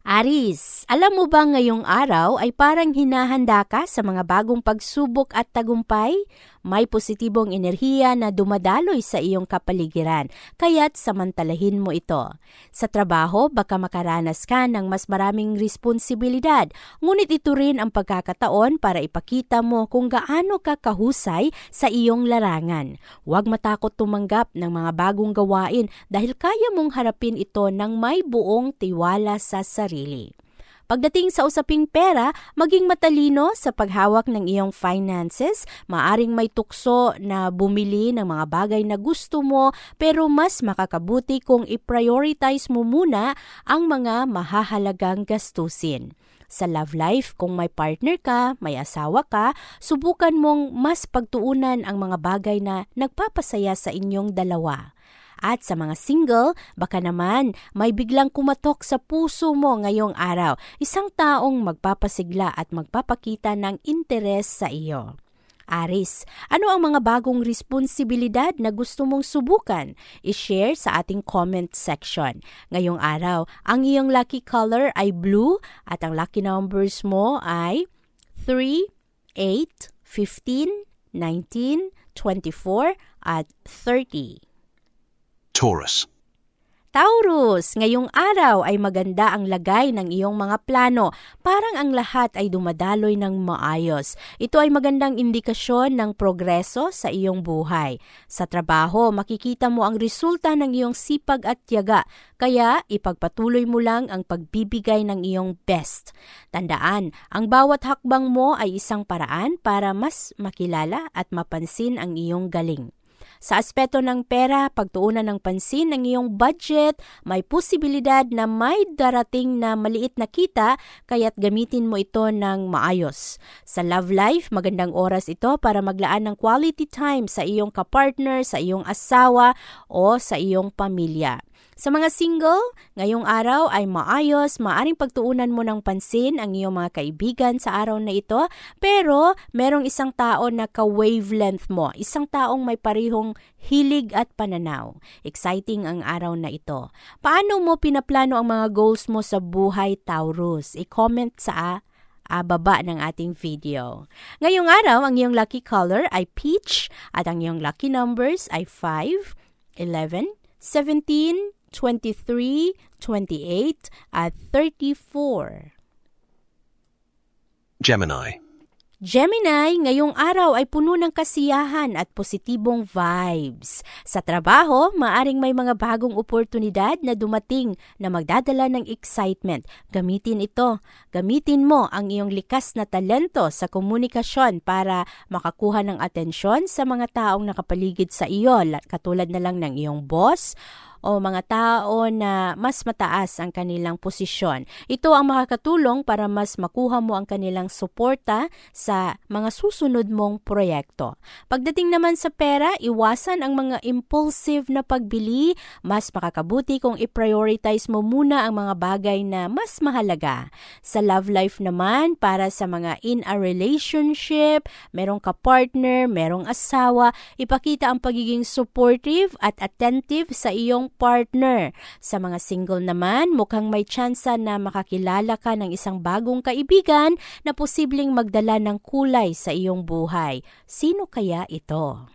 Aris, alam mo ba ngayong araw ay parang hinahanda ka sa mga bagong pagsubok at tagumpay? May positibong enerhiya na dumadaloy sa iyong kapaligiran, kaya't samantalahin mo ito. Sa trabaho, baka makaranas ka ng mas maraming responsibilidad, ngunit ito rin ang pagkakataon para ipakita mo kung gaano ka kahusay sa iyong larangan. Huwag matakot tumanggap ng mga bagong gawain dahil kaya mong harapin ito ng may buong tiwala sa sarili. Pagdating sa usaping pera, maging matalino sa paghawak ng iyong finances. Maaring may tukso na bumili ng mga bagay na gusto mo pero mas makakabuti kung i-prioritize mo muna ang mga mahahalagang gastusin. Sa love life, kung may partner ka, may asawa ka, subukan mong mas pagtuunan ang mga bagay na nagpapasaya sa inyong dalawa. At sa mga single, baka naman may biglang kumatok sa puso mo ngayong araw, isang taong magpapasigla at magpapakita ng interes sa iyo. Aris, ano ang mga bagong responsibilidad na gusto mong subukan? I-share sa ating comment section. Ngayong araw, ang iyong lucky color ay blue at ang lucky numbers mo ay 3, 8, 15, 19, 24 at 30. Taurus. Taurus, ngayong araw ay maganda ang lagay ng iyong mga plano. Parang ang lahat ay dumadaloy ng maayos. Ito ay magandang indikasyon ng progreso sa iyong buhay. Sa trabaho, makikita mo ang resulta ng iyong sipag at tiyaga. Kaya ipagpatuloy mo lang ang pagbibigay ng iyong best. Tandaan, ang bawat hakbang mo ay isang paraan para mas makilala at mapansin ang iyong galing. Sa aspeto ng pera, pagtuunan ng pansin ng iyong budget, may posibilidad na may darating na maliit na kita kaya't gamitin mo ito ng maayos. Sa love life, magandang oras ito para maglaan ng quality time sa iyong kapartner, sa iyong asawa o sa iyong pamilya. Sa mga single, ngayong araw ay maayos, maaring pagtuunan mo ng pansin ang iyong mga kaibigan sa araw na ito, pero merong isang tao na ka-wavelength mo, isang taong may parihong hilig at pananaw. Exciting ang araw na ito. Paano mo pinaplano ang mga goals mo sa buhay, Taurus? I-comment sa ah, baba ng ating video. Ngayong araw, ang iyong lucky color ay peach at ang iyong lucky numbers ay 5, 11, 17, 23, 28, at 34. Gemini. Gemini, ngayong araw ay puno ng kasiyahan at positibong vibes. Sa trabaho, maaring may mga bagong oportunidad na dumating na magdadala ng excitement. Gamitin ito. Gamitin mo ang iyong likas na talento sa komunikasyon para makakuha ng atensyon sa mga taong nakapaligid sa iyo, katulad na lang ng iyong boss, o mga tao na mas mataas ang kanilang posisyon. Ito ang makakatulong para mas makuha mo ang kanilang suporta sa mga susunod mong proyekto. Pagdating naman sa pera, iwasan ang mga impulsive na pagbili. Mas makakabuti kung i-prioritize mo muna ang mga bagay na mas mahalaga. Sa love life naman, para sa mga in a relationship, merong ka-partner, merong asawa, ipakita ang pagiging supportive at attentive sa iyong partner. Sa mga single naman, mukhang may tsansa na makakilala ka ng isang bagong kaibigan na posibleng magdala ng kulay sa iyong buhay. Sino kaya ito?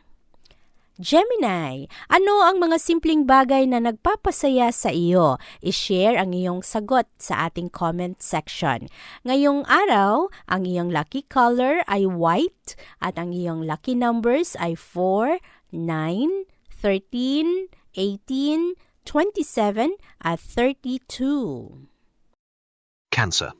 Gemini, ano ang mga simpleng bagay na nagpapasaya sa iyo? I-share ang iyong sagot sa ating comment section. Ngayong araw, ang iyong lucky color ay white at ang iyong lucky numbers ay 4, 9, 13, 18, 27 at 32. Cancer.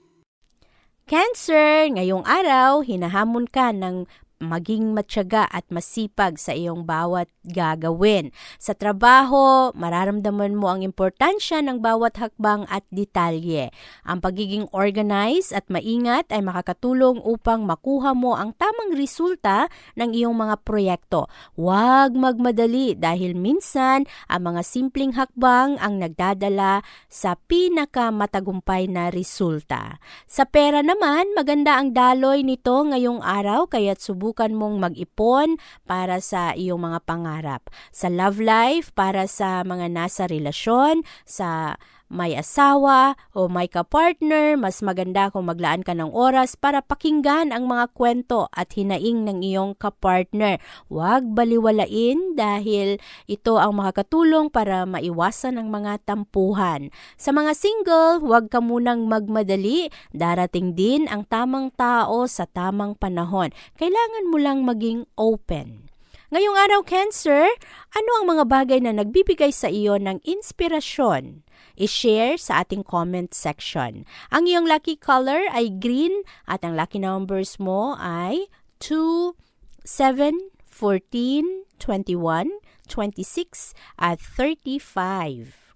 Cancer, ngayong araw, hinahamon ka ng maging matyaga at masipag sa iyong bawat gagawin. Sa trabaho, mararamdaman mo ang importansya ng bawat hakbang at detalye. Ang pagiging organized at maingat ay makakatulong upang makuha mo ang tamang resulta ng iyong mga proyekto. Huwag magmadali dahil minsan ang mga simpleng hakbang ang nagdadala sa pinakamatagumpay na resulta. Sa pera naman, maganda ang daloy nito ngayong araw kaya't subukan mong mag-ipon para sa iyong mga pangarap. Sa love life, para sa mga nasa relasyon, sa may asawa o may kapartner, mas maganda kung maglaan ka ng oras para pakinggan ang mga kwento at hinaing ng iyong kapartner. Huwag baliwalain dahil ito ang makakatulong para maiwasan ang mga tampuhan. Sa mga single, huwag ka munang magmadali. Darating din ang tamang tao sa tamang panahon. Kailangan mo lang maging open. Ngayong araw, Cancer, ano ang mga bagay na nagbibigay sa iyo ng inspirasyon? I-share sa ating comment section. Ang iyong lucky color ay green at ang lucky numbers mo ay 2, 7, 14, 21, 26 at 35.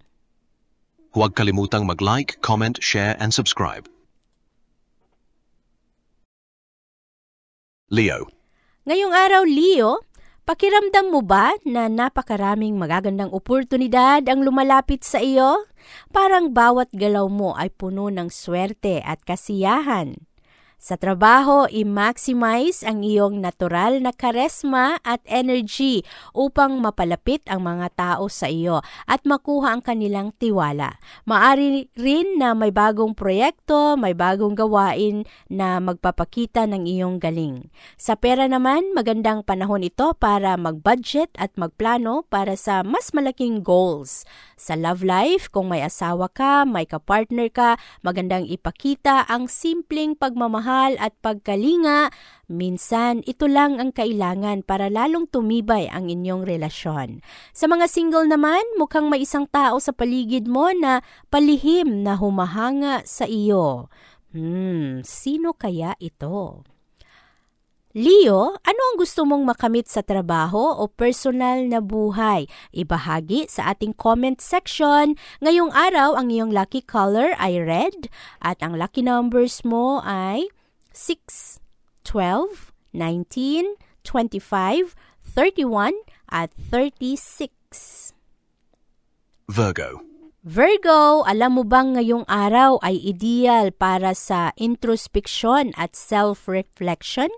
Huwag kalimutang mag-like, comment, share, and subscribe. Leo. Ngayong araw, Leo, pakiramdam mo ba na napakaraming magagandang oportunidad ang lumalapit sa iyo? Parang bawat galaw mo ay puno ng swerte at kasiyahan. Sa trabaho, i-maximize ang iyong natural na karesma at energy upang mapalapit ang mga tao sa iyo at makuha ang kanilang tiwala. Maari rin na may bagong proyekto, may bagong gawain na magpapakita ng iyong galing. Sa pera naman, magandang panahon ito para mag-budget at magplano para sa mas malaking goals. Sa love life, kung may asawa ka, may kapartner ka, magandang ipakita ang simpleng pagmamahal at pagkalinga. Minsan, ito lang ang kailangan para lalong tumibay ang inyong relasyon. Sa mga single naman, mukhang may isang tao sa paligid mo na palihim na humahanga sa iyo. Hmm, sino kaya ito? Leo, ano ang gusto mong makamit sa trabaho o personal na buhay? Ibahagi sa ating comment section. Ngayong araw, ang iyong lucky color ay red at ang lucky numbers mo ay 6, 12, 19, 25, 31 at 36. Virgo. Virgo, alam mo bang ngayong araw ay ideal para sa introspection at self-reflection?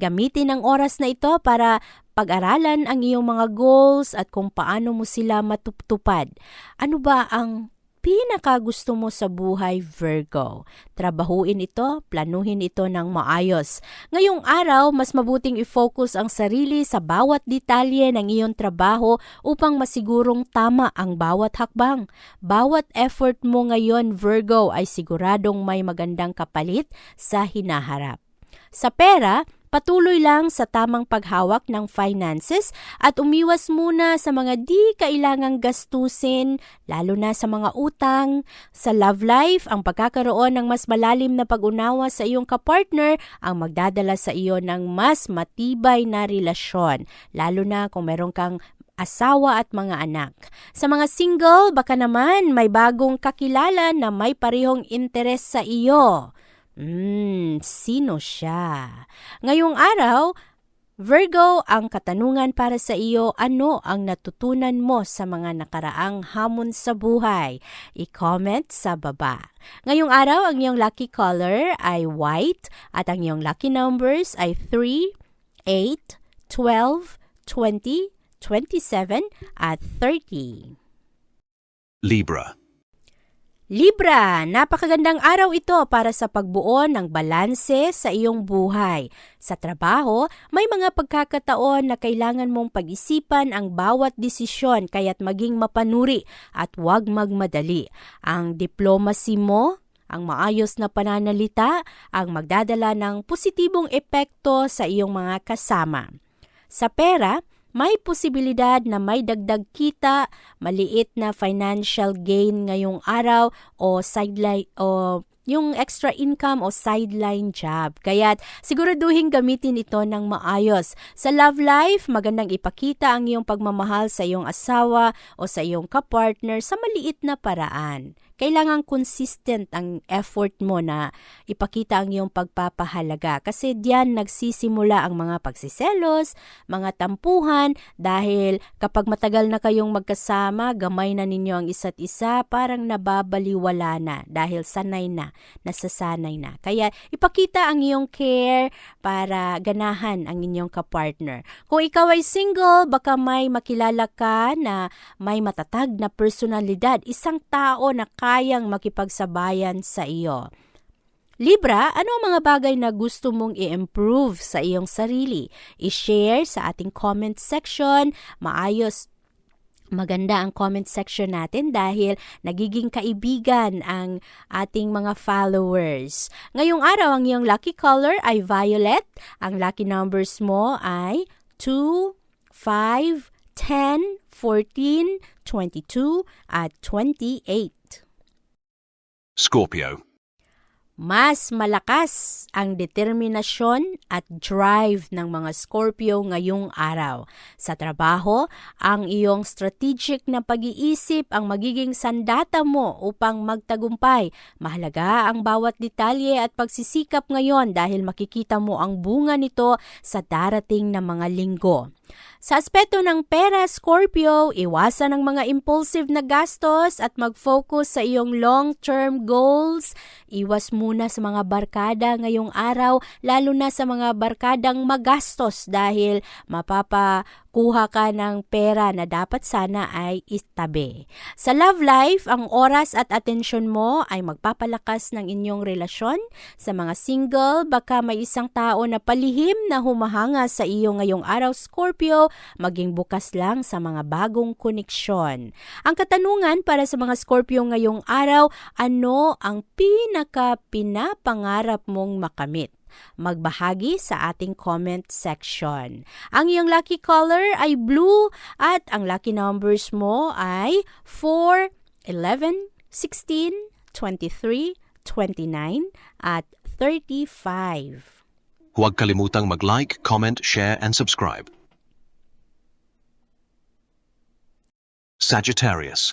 Gamitin ang oras na ito para pag-aralan ang iyong mga goals at kung paano mo sila matutupad. Ano ba ang pinakagusto mo sa buhay, Virgo? Trabahuin ito, planuhin ito ng maayos. Ngayong araw, mas mabuting i-focus ang sarili sa bawat detalye ng iyong trabaho upang masigurong tama ang bawat hakbang. Bawat effort mo ngayon, Virgo, ay siguradong may magandang kapalit sa hinaharap. Sa pera, patuloy lang sa tamang paghawak ng finances at umiwas muna sa mga di kailangang gastusin, lalo na sa mga utang. Sa love life, ang pagkakaroon ng mas malalim na pag-unawa sa iyong kapartner ang magdadala sa iyo ng mas matibay na relasyon, lalo na kung meron kang asawa at mga anak. Sa mga single, baka naman may bagong kakilala na may parehong interes sa iyo. Hmm, sino siya? Ngayong araw, Virgo, ang katanungan para sa iyo, ano ang natutunan mo sa mga nakaraang hamon sa buhay? I-comment sa baba. Ngayong araw, ang iyong lucky color ay white at ang iyong lucky numbers ay 3, 8, 12, 20, 27 at 30. Libra. Libra, napakagandang araw ito para sa pagbuo ng balanse sa iyong buhay. Sa trabaho, may mga pagkakataon na kailangan mong pag-isipan ang bawat desisyon kaya't maging mapanuri at huwag magmadali. Ang diplomacy mo, ang maayos na pananalita, ang magdadala ng positibong epekto sa iyong mga kasama. Sa pera, may posibilidad na may dagdag kita, maliit na financial gain ngayong araw o sideline o yung extra income o sideline job. Kaya siguraduhin gamitin ito ng maayos. Sa love life, magandang ipakita ang iyong pagmamahal sa iyong asawa o sa iyong kapartner sa maliit na paraan. Kailangan consistent ang effort mo na ipakita ang iyong pagpapahalaga kasi diyan nagsisimula ang mga pagsiselos, mga tampuhan dahil kapag matagal na kayong magkasama, gamay na ninyo ang isa't isa, parang nababaliwala na dahil sanay na, nasasanay na. Kaya ipakita ang iyong care para ganahan ang inyong kapartner. Kung ikaw ay single, baka may makilala ka na may matatag na personalidad, isang tao na kayang makipagsabayan sa iyo. Libra, ano ang mga bagay na gusto mong i-improve sa iyong sarili? I-share sa ating comment section. Maayos Maganda ang comment section natin dahil nagiging kaibigan ang ating mga followers. Ngayong araw, ang iyong lucky color ay violet. Ang lucky numbers mo ay 2, 5, 10, 14, 22, at 28. Scorpio. Mas malakas ang determinasyon at drive ng mga Scorpio ngayong araw. Sa trabaho, ang iyong strategic na pag-iisip ang magiging sandata mo upang magtagumpay. Mahalaga ang bawat detalye at pagsisikap ngayon dahil makikita mo ang bunga nito sa darating na mga linggo. Sa aspeto ng pera, Scorpio, iwasan ang mga impulsive na gastos at mag-focus sa iyong long-term goals. Iwas muna sa mga barkada ngayong araw, lalo na sa mga barkadang magastos dahil mapapakuha ka ng pera na dapat sana ay itabi. Sa love life, ang oras at atensyon mo ay magpapalakas ng inyong relasyon. Sa mga single, baka may isang tao na palihim na humahanga sa iyo ngayong araw, Scorpio, maging bukas lang sa mga bagong koneksyon. Ang katanungan para sa mga Scorpio ngayong araw, ano ang pinaka pinapangarap mong makamit? Magbahagi sa ating comment section. Ang iyong lucky color ay blue at ang lucky numbers mo ay 4, 11, 16, 23, 29 at 35. Huwag kalimutang mag-like, comment, share, and subscribe. Sagittarius.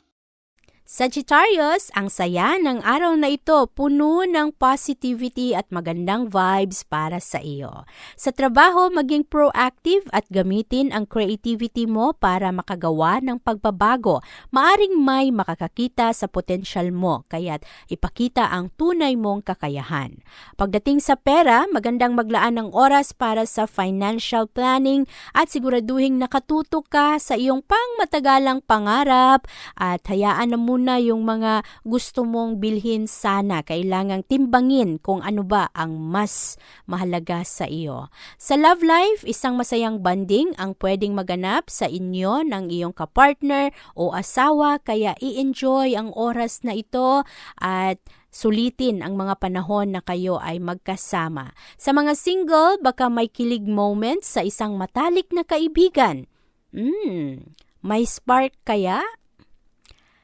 Sagittarius, ang saya ng araw na ito puno ng positivity at magandang vibes para sa iyo. Sa trabaho, maging proactive at gamitin ang creativity mo para makagawa ng pagbabago. Maaring may makakakita sa potensyal mo, kaya't ipakita ang tunay mong kakayahan. Pagdating sa pera, magandang maglaan ng oras para sa financial planning at siguraduhing nakatutok ka sa iyong pangmatagalang pangarap at hayaan na muna yung mga gusto mong bilhin sana. Kailangang timbangin kung ano ba ang mas mahalaga sa iyo. Sa love life, isang masayang banding ang pwedeng maganap sa inyo ng iyong kapartner o asawa kaya i-enjoy ang oras na ito at sulitin ang mga panahon na kayo ay magkasama. Sa mga single, baka may kilig moments sa isang matalik na kaibigan. Hmm, may spark kaya?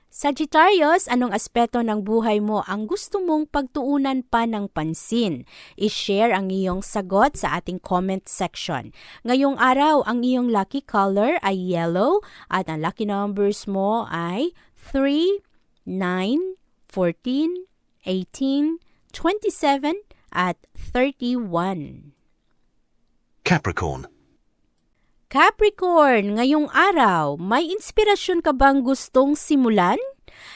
Sagittarius, anong aspeto ng buhay mo ang gusto mong pagtuunan pa ng pansin? I-share ang iyong sagot sa ating comment section. Ngayong araw, ang iyong lucky color ay yellow at ang lucky numbers mo ay 3, 9, 14, 18, 27 at 31. Capricorn. Capricorn, ngayong araw, may inspirasyon ka bang gustong simulan?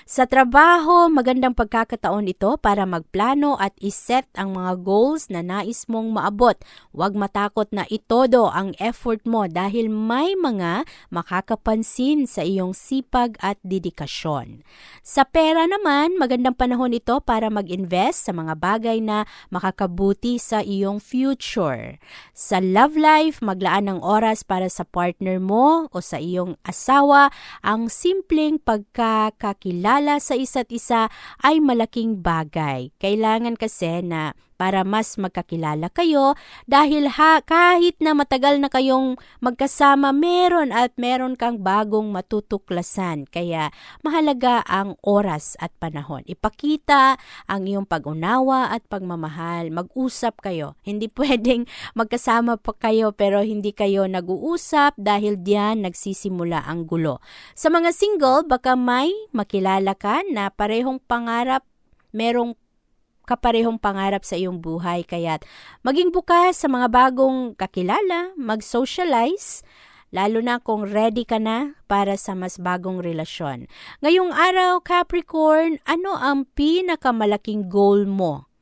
Sa trabaho, magandang pagkakataon ito para magplano at iset ang mga goals na nais mong maabot. Huwag matakot na itodo ang effort mo dahil may mga makakapansin sa iyong sipag at dedikasyon. Sa pera naman, magandang panahon ito para mag-invest sa mga bagay na makakabuti sa iyong future. Sa love life, maglaan ng oras para sa partner mo o sa iyong asawa. Ang simpleng pagkakakilala sa isa't isa ay malaking bagay. Kailangan kasi na para mas magkakilala kayo dahil ha, kahit na matagal na kayong magkasama, meron at meron kang bagong matutuklasan. Kaya mahalaga ang oras at panahon. Ipakita ang iyong pag-unawa at pagmamahal. Mag-usap kayo. Hindi pwedeng magkasama pa kayo pero hindi kayo nag-uusap dahil diyan nagsisimula ang gulo. Sa mga single, baka may makilala ka na parehong pangarap, merong kaparehong pangarap sa iyong buhay. Kaya maging bukas sa mga bagong kakilala, mag-socialize, lalo na kung ready ka na para sa mas bagong relasyon. Ngayong araw, Capricorn, ano ang pinakamalaking goal mo?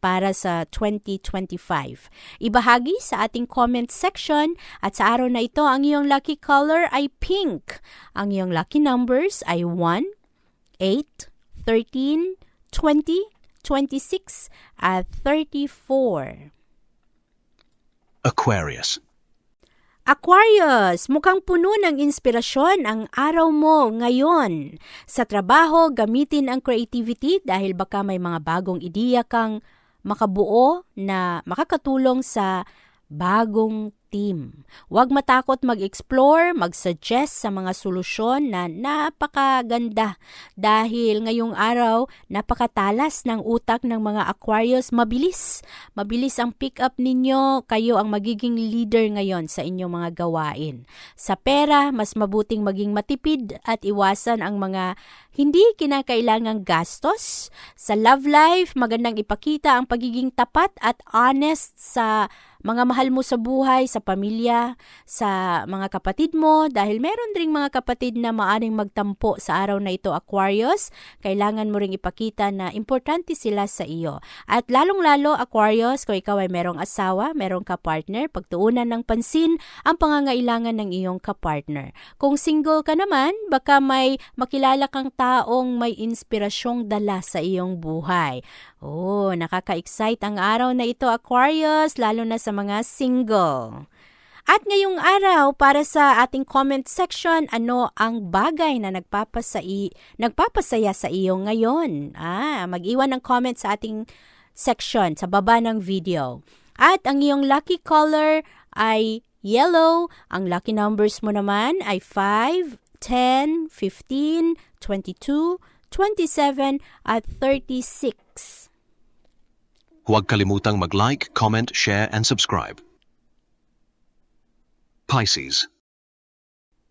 para sa 2025. Ibahagi sa ating comment section at sa araw na ito ang iyong lucky color ay pink. Ang iyong lucky numbers ay 1, 8, 13, 20, 26 at 34. Aquarius. Aquarius, mukhang puno ng inspirasyon ang araw mo ngayon. Sa trabaho, gamitin ang creativity dahil baka may mga bagong ideya kang makabuo na makakatulong sa bagong team. Huwag matakot mag-explore, mag-suggest sa mga solusyon na napakaganda dahil ngayong araw napakatalas ng utak ng mga Aquarius mabilis. Mabilis ang pick up ninyo, kayo ang magiging leader ngayon sa inyong mga gawain. Sa pera, mas mabuting maging matipid at iwasan ang mga hindi kinakailangang gastos. Sa love life, magandang ipakita ang pagiging tapat at honest sa mga mahal mo sa buhay, sa pamilya, sa mga kapatid mo dahil meron ding mga kapatid na maaring magtampo sa araw na ito Aquarius, kailangan mo ring ipakita na importante sila sa iyo. At lalong-lalo Aquarius, kung ikaw ay merong asawa, merong kapartner, pagtuunan ng pansin ang pangangailangan ng iyong kapartner. Kung single ka naman, baka may makilala kang taong may inspirasyong dala sa iyong buhay. Oh, nakaka-excite ang araw na ito Aquarius, lalo na sa mga single. At ngayong araw, para sa ating comment section, ano ang bagay na nagpapasai, nagpapasaya sa iyo ngayon? Ah, mag-iwan ng comment sa ating section sa baba ng video. At ang iyong lucky color ay yellow. Ang lucky numbers mo naman ay 5, 10, 15, 22, 27, at 36. Huwag kalimutang mag-like, comment, share, and subscribe. Pisces.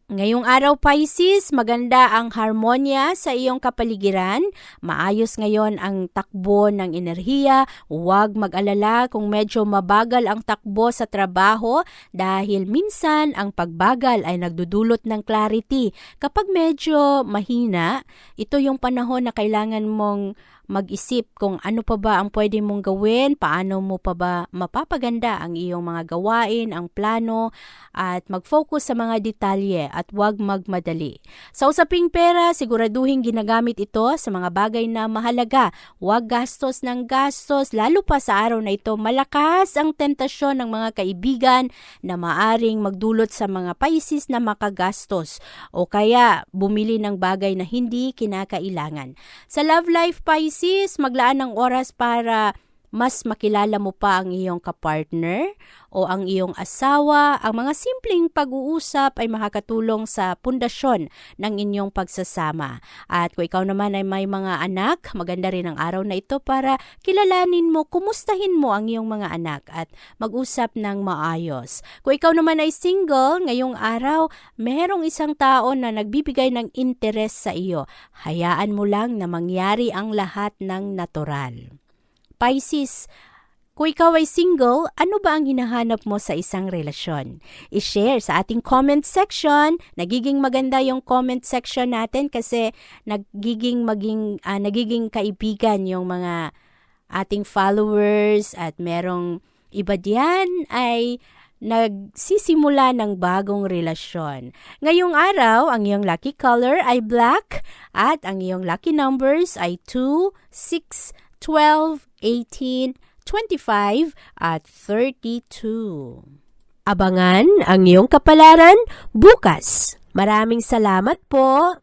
Ngayong araw Pisces, maganda ang harmonya sa iyong kapaligiran. Maayos ngayon ang takbo ng enerhiya. Huwag mag-alala kung medyo mabagal ang takbo sa trabaho dahil minsan ang pagbagal ay nagdudulot ng clarity. Kapag medyo mahina, ito yung panahon na kailangan mong mag-isip kung ano pa ba ang pwede mong gawin, paano mo pa ba mapapaganda ang iyong mga gawain, ang plano, at mag-focus sa mga detalye at huwag magmadali. Sa usaping pera, siguraduhin ginagamit ito sa mga bagay na mahalaga. Huwag gastos ng gastos, lalo pa sa araw na ito, malakas ang tentasyon ng mga kaibigan na maaring magdulot sa mga Pisces na makagastos o kaya bumili ng bagay na hindi kinakailangan. Sa love life Pisces, maglaan ng oras para mas makilala mo pa ang iyong kapartner o ang iyong asawa. Ang mga simpleng pag-uusap ay makakatulong sa pundasyon ng inyong pagsasama. At kung ikaw naman ay may mga anak, maganda rin ang araw na ito para kilalanin mo, kumustahin mo ang iyong mga anak at mag-usap ng maayos. Kung ikaw naman ay single, ngayong araw, merong isang tao na nagbibigay ng interes sa iyo. Hayaan mo lang na mangyari ang lahat ng natural. Pisces, Kung ikaw ay single, ano ba ang hinahanap mo sa isang relasyon? I-share sa ating comment section. Nagiging maganda yung comment section natin kasi nagiging maging ah, nagiging kaibigan yung mga ating followers at merong iba diyan ay nagsisimula ng bagong relasyon. Ngayong araw, ang iyong lucky color ay black at ang iyong lucky numbers ay 2, 6, 12, 18, 25 at 32. Abangan ang iyong kapalaran bukas. Maraming salamat po.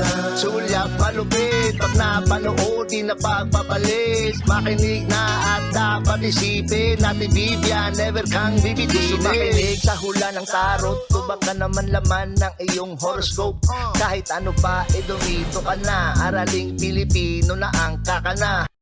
Una Sulyap malupit Pag napanood di na pagpapalit Makinig na at dapat isipin Natin Vivian, never kang bibitinin Gusto makinig sa hula ng tarot Tubag ka naman laman ng iyong horoscope. Kahit ano pa, eh dumito ka na. Araling Pilipino na ang kakana